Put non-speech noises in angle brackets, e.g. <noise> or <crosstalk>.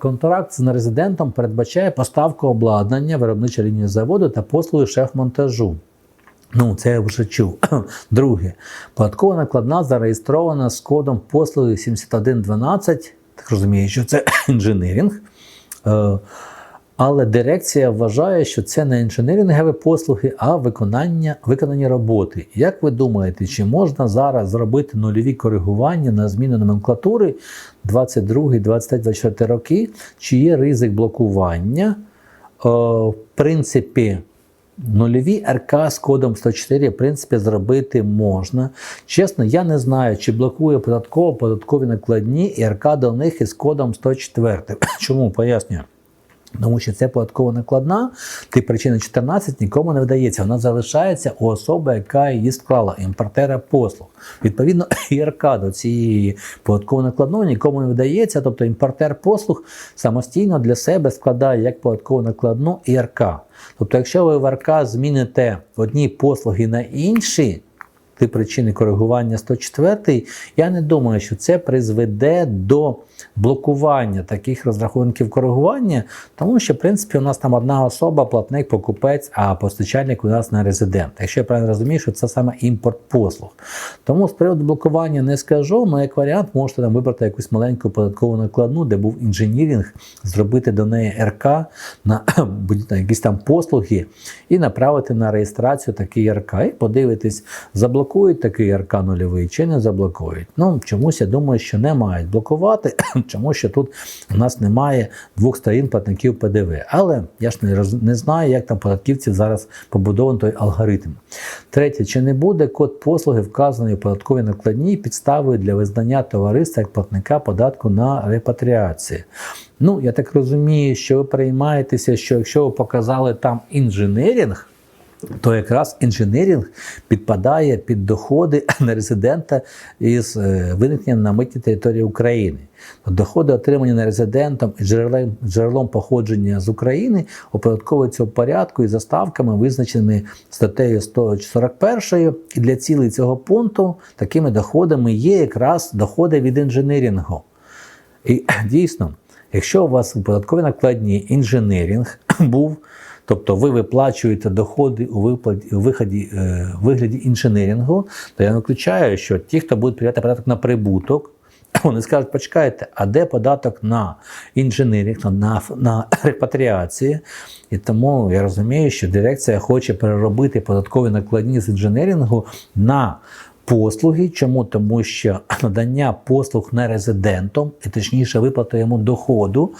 Контракт з нерезидентом передбачає поставку обладнання, виробничої лінії заводу та послуги шеф-монтажу. Ну, це я вже чув. <clears throat> Друге, податкова накладна зареєстрована з кодом послуги 7112. Так розумію, що це <clears throat> інженерінг. Але дирекція вважає, що це не інженерингові послуги, а виконання, виконані роботи. Як ви думаєте, чи можна зараз зробити нульові коригування на зміну номенклатури 22, 23, 24 роки? Чи є ризик блокування? Е, В принципі, Нульові РК з кодом 104, в принципі, зробити можна. Чесно, я не знаю, чи блокує податково податкові накладні і РК до них із кодом 104. <coughs> Чому пояснюю? Тому що це податкова накладна, ти причина 14 нікому не вдається. Вона залишається у особи, яка її склала, імпортера послуг. Відповідно, <clears throat> ІРК до цієї податкової накладної нікому не вдається. Тобто імпортер послуг самостійно для себе складає як податкову накладну ІРК. Тобто, якщо ви в РК зміните одні послуги на інші, ти причини коригування 104, я не думаю, що це призведе до блокування таких розрахунків коригування, тому що, в принципі, у нас там одна особа, платник, покупець, а постачальник у нас не резидент. Якщо я правильно розумію, що це саме імпорт послуг. Тому з приводу блокування не скажу, але як варіант можете там вибрати якусь маленьку податкову накладну, де був інженірінг, зробити до неї РК <clears throat> на, якісь там послуги і направити на реєстрацію такий РК. І подивитись, заблокують такий РК нульовий чи не заблокують. Ну, чомусь я думаю, що не мають блокувати, <clears throat> тому що тут у нас немає двох сторін платників ПДВ. Але я ж не, роз- не знаю, як там податківців зараз побудований той алгоритм. Третє, чи не буде код послуги вказаної податковій накладній підставою для визнання товариства як платника податку на репатріацію? Ну, я так розумію, що ви переймаєтеся, що якщо ви показали там інженерінг, то якраз інженерінг підпадає під доходи <laughs> нерезидента із е, виникнення на митній території України. Доходи, отримані нерезидентом і джерелем, джерелом походження з України, оподатковуються в порядку і за ставками, визначеними статтею 141. І для цілей цього пункту такими доходами є якраз доходи від інженерінгу. І <clears throat> дійсно, якщо у вас у податковій накладні інженерінг <clears throat> був, тобто ви виплачуєте доходи у виплаті у виході, е, вигляді інженерінгу, то я виключаю, що ті, хто будуть платити податок на прибуток, <clears throat> вони скажуть, почекайте, а де податок на інженерінг, на, на <clears throat> репатріації? І тому я розумію, що дирекція хоче переробити податкові накладні з інженерінгу на послуги. Чому? Тому що <laughs> надання послуг не резидентом, і точніше виплата йому доходу